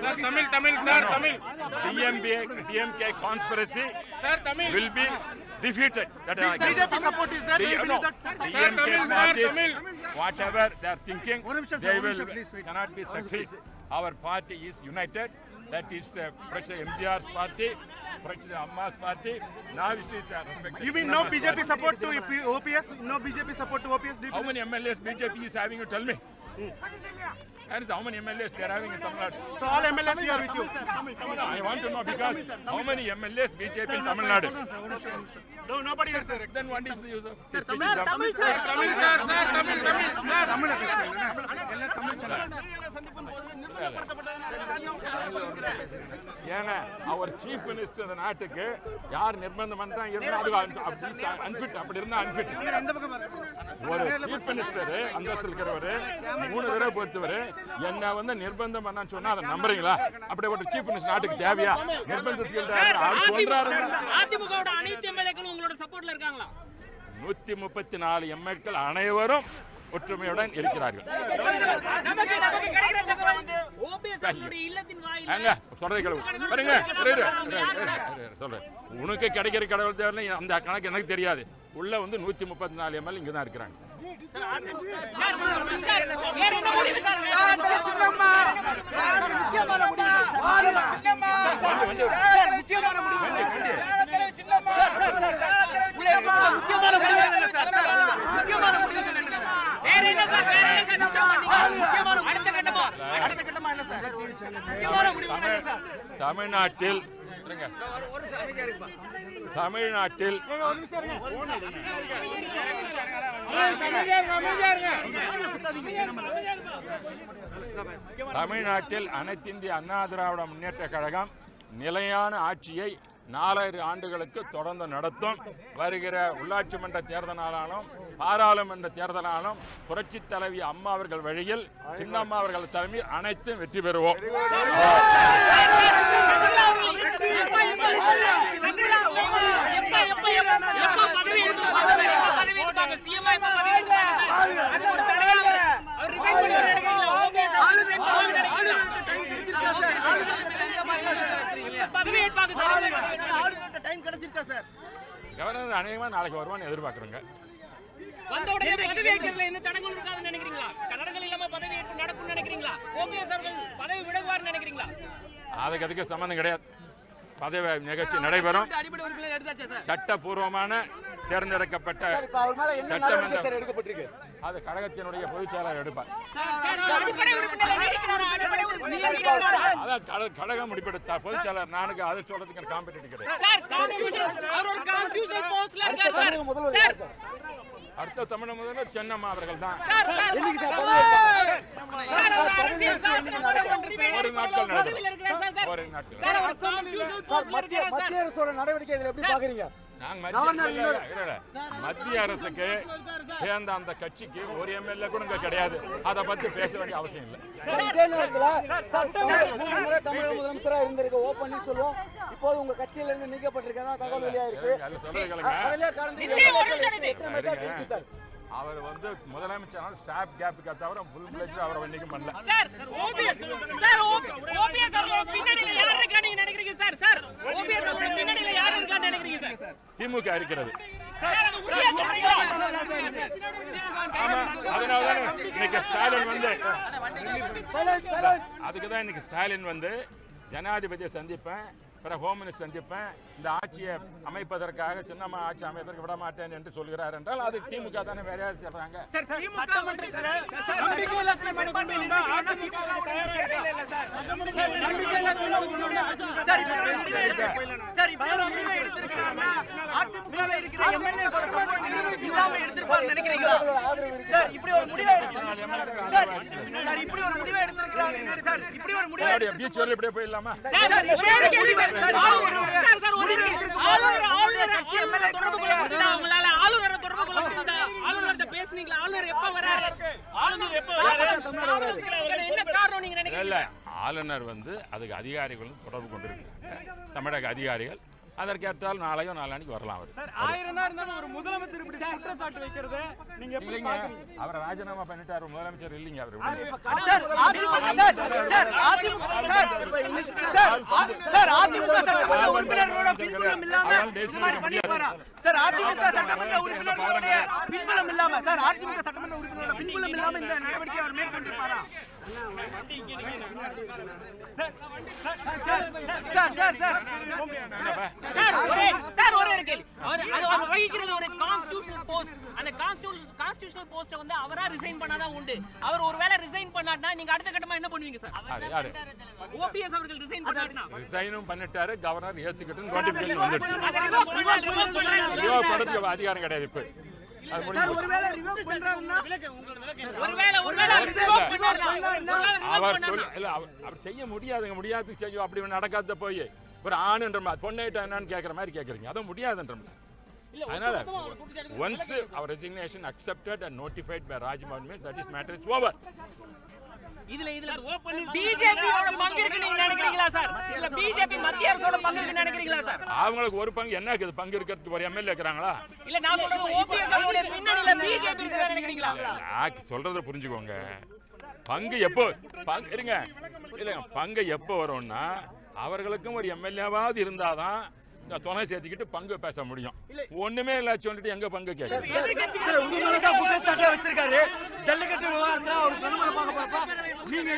Sir, Tamil, Tamil, sir, Tamil. DMBA, DMK conspiracy sir, Tamil. will be defeated. That is BJP support is there. No, DMK Tamil, parties, Tamil. whatever they are thinking, they will cannot be succeed. Our party is united. That is uh, MGR's party, President Amma's party. Now it is uh. You mean no BJP support to OPS? No BJP support to OPS? How many MLAs BJP is having? You tell me. That is how many MLAs they are having in Tamil Nadu. So all MLAs here with you. I want to know because how many MLAs BJP in Tamil Nadu? No, nobody is there. Then what is the use of Tamil? Tamil, sir, Tamil, Tamil, Tamil, Tamil channel. ஏங்க அவர் chief minister இந்த நாட்டுக்கு யார் நிர்பந்தம் பண்றா இருந்தா அது unfit அப்படி இருந்தா அன்ஃபிட். ஒரு சீஃப் மினிஸ்டர் அந்தஸ்து இருக்கிறவர் மூணு தடவை பொறுத்தவர் என்ன வந்து நிர்பந்தம் பண்ணான்னு சொன்னா அதை நம்புறீங்களா? அப்படி ஒரு சீஃப் மினிஸ்டர் நாட்டுக்கு தேவையா? அவர் சொல்றாரு அதிமுகவோட அனைத்து எம்எல்ஏக்களும் உங்களோட சப்போர்ட்ல இருக்காங்களா? நூத்தி முப்பத்தி நாலு எம்எல்கள் அனைவரும் ஒற்றுமையுடன் இருக்கிறார்கள். சொல்றேன். உனக்கு கிடைக்கிற கடவுள் தேவை அந்த கணக்கு எனக்கு தெரியாது. உள்ள வந்து நூத்தி முப்பத்தி நாலு எம்எல் இங்க தான் இருக்கிறாங்க சார், சார், வேற என்ன முடிவு தமிழ்நாட்டில் தமிழ்நாட்டில் தமிழ்நாட்டில் அனைத்திந்திய அண்ணா திராவிட முன்னேற்ற கழகம் நிலையான ஆட்சியை நாலாயிரம் ஆண்டுகளுக்கு தொடர்ந்து நடத்தும். வருகிற உள்ளாட்சி மன்ற தேர்தலாலும் பாராளுமன்ற தேர்தலாலும் புரட்சி தலைவி அம்மா அவர்கள் வழியில் சின்னம்மா அவர்கள் தலைமையில் அனைத்தும் வெற்றி பெறுவோம் கவர்னர் அநேகமாக நாளைக்கு வருவான்னு எதிர்பார்க்குறோங்க வந்த உடனே பதவி ஏற்கிறதுல எந்த தடங்களும் இருக்காதுன்னு நினைக்கிறீங்களா தடங்கள் இல்லாம பதவி ஏற்பு நடக்கும்னு நினைக்கிறீங்களா ஓபிஎஸ் அவர்கள் பதவி விலகுவார்னு நினைக்கிறீங்களா அதுக்கு அதுக்கு சம்மந்தம் கிடையாது பதவி நிகழ்ச்சி நடைபெறும் சட்டபூர்வமான தேர்ந்தெடுக்கப்பட்ட அவர் மேல என்ன நடவடிக்கை சார் எடுக்கப்பட்டிருக்கு அது கழகத்தினுடைய பொதுச் செயலாளர் எடுப்பார் சார், அடிப்படை உறுப்பினர் நீடிக்கிறாரா? அடிப்படை உறுப்பினர் நீடிக்கிறாரா? அதான் கழ- கழகம் முடிப்பெடுத்தார் பொதுச் செயலாளர் நானுக்கு அதை சொல்றதுக்கு காம்படிட்டிவ் கிடையாது சார். தமிழக முதல்வர் அடுத்த சென்னம்மா அவர்கள் தான். ஒரு நாட்கள். ஒரு நாட்கள். மத்திய அரசோட நடவடிக்கை எப்படி பாக்குறீங்க மத்திய அரசுக்கு சேர்ந்த அந்த கட்சிக்கு ஒரு எம்எல்ஏ கூட இங்க கிடையாது. அதை பத்தி பேச வேண்டிய அவசியம் இல்லை. தமிழக முதலமைச்சரா இருந்திருக்க. ஓ பன்னீர்செல்வம் இப்போது உங்க கட்சியில இருந்து நீக்கப்பட்டிருக்கதா தகவல் வெளியா இருக்கு. அதுல சொல்றது கேளுங்க. அதிலே கடந்த இதே ஒரு நிமிஷம் இது. எத்தனை மெசேஜ் இருக்கு சார் அவர் வந்து முதலமைச்சர் ஸ்டாப் கேப்புக்கு தவிர ஃபுல் பிளட்ஜ் அவர் இன்னைக்கும் பண்ணல. சார், OPS சார், பின்னணியில யார் நினைக்கிறீங்க? சார்? சார், நினைக்கிறீங்க சார்? திமுக இருக்கிறது சார், அது உறுதியா சொல்றீங்களா? ஆமா அதனால தானே இன்னைக்கு ஸ்டாலின் வந்து சைலன்ஸ் சைலன்ஸ் அதுக்கு தான் இன்னைக்கு ஸ்டாலின் வந்து ஜனாதிபதியை சந்திப்பேன் பிறகு ஹோம் மினிஸ்டர் சந்திப்பேன். இந்த ஆட்சியை அமைப்பதற்காக சின்னம்மா ஆட்சி அமைப்பதற்கு விட மாட்டேன் என்று சொல்கிறார் என்றால் அது திமுக தானே வேற யார் சொல்றாங்க ஆதரவு இருக்கு என்னுடைய பீச் வரல இப்படியே போயிடலாமா சார், சார், ஒரே ஒரு கேள்வி சார். ஆளுநர் சார், சார், ஒரே ஒரு கேள்வி. ஆளுநர், ஆளுநர், ஆளுநரை தொடர்பு கொள்ள முடியுதா உங்களால? ஆளுநரை தொடர்பு கொள்ள முடியுதா? ஆளுநர்கிட்ட பேசுனீங்களா? ஆளுநர் எப்ப வராரு? ஆளுநர் எப்ப வராரு? என்ன காரணம் நீங்க இல்ல நினைக்கிறீங்க ஆளுநர் வந்து அதுக்கு அதிகாரிகள் தொடர்பு கொண்டிருக்கிறாங்க தமிழக அதிகாரிகள் அதற்கேற்றால் நாளையோ நாளானிக்கு வரலாம் அவர் சார் ஆயிரம் தான் இருந்தாலும் ஒரு முதலமைச்சர் இப்படி குற்றச்சாட்டு வைக்கிறது நீங்க எப்படி பாக்குறீங்க அவரை ராஜினாமா பண்ணிட்டாரு முதலமைச்சர் இல்லைங்க அவர் sir AIADMK sir sir AIADMK sir sir AIADMK சட்டமன்ற உறுப்பினர்களோட பின்புலம் இல்லாம இந்த மாதிரி பண்ணிருப்பாரா சார் அதிமுக சட்டமன்ற உறுப்பினர்களுடைய பின்புலம் இல்லாம சார் அதிமுக சட்டமன்ற உறுப்பினரோட பின்புலம் இல்லாம இந்த நடவடிக்கை அவர் மேற்கொண்டிருப்பாரா sir sir sir sir sir ஒரே சார் ஒரே ஒரு கேள்வி. அவர் அது அவர் வகிக்கிறது ஒரு கான்ஸ்டிடியூஷனல் போஸ்ட் அந்த கான்ஸ்டிடியூஷனல் கான்ஸ்டிடியூஷனல் போஸ்ட வந்து அவரா ரிசைன் பண்ணாதான் உண்டு. அவர் ஒருவேளை ரிசைன் பண்ணாட்டா நீங்க அடுத்த கட்டமா என்ன பண்ணுவீங்க சார்? ஓபிஎஸ் அவர்கள் ரிசைன் பண்ணாருன்னா ரிசைனும் பண்ணிட்டாரு கவர்னர் ஏத்துக்கிட்டு நோட்டிபிகேஷன் வந்துடுச்சு. அதிகாரம் கிடையாது இப்ப. அது முடிஞ்சு போச்சு. ஒருவேளை ரிவோக் பண்றாங்கன்னா ஒருவேளை ஒருவேளை அவர் அவர் பண்ணாருன்னா, சொல்ல இல்ல அவர் அவர் செய்ய முடியாதுங்க முடியாதுக்கு செய்யும் அப்படி நடக்காத போய். ஒரு ஆணுன்ற மாதிரி பொண்ணாயிட்டா என்னன்னு கேட்குற மாதிரி கேட்குறீங்க அதுவும் முடியாதுன்ற அதனால once our resignation accepted and notified by Rajmohan that is matter is over இதுல இதுல பிஜேபியோட பங்கு இருக்கு நீங்க நினைக்கிறீங்களா சார்? இல்ல பிஜேபி மத்திய அரசோட பங்கு இருக்குன்னு நினைக்கிறீங்களா சார்? அவங்களுக்கு ஒரு பங்கு என்ன இருக்குது? பங்கு இருக்கிறதுக்கு ஒரு எம்எல்ஏ இருக்கிறாங்களா? இல்ல நான் சொல்றது ஓபிஎஸ் அவருடைய பின்னணியில பிஜேபி இருக்குன்னு நினைக்கிறீங்களா? நான் சொல்றத புரிஞ்சுக்கோங்க. பங்கு எப்போ பங்கு இருங்க. இல்லைங்க பங்கு எப்போ வரும்னா அவர்களுக்கும் ஒரு எம்எல்ஏவாவது இருந்தாதான் இந்த துணை சேர்த்துக்கிட்டு பங்கு பேச முடியும். ஒண்ணுமே இல்ல சொல்லிட்டு எங்க பங்கு கேட்க? உங்க மேல தான் குற்றச்சாட்டே வச்சிருக்காரு. ஜல்லிக்கட்டு விவகாரத்துல அவர் பிரதமரை பார்க்க போறப்ப நீங்க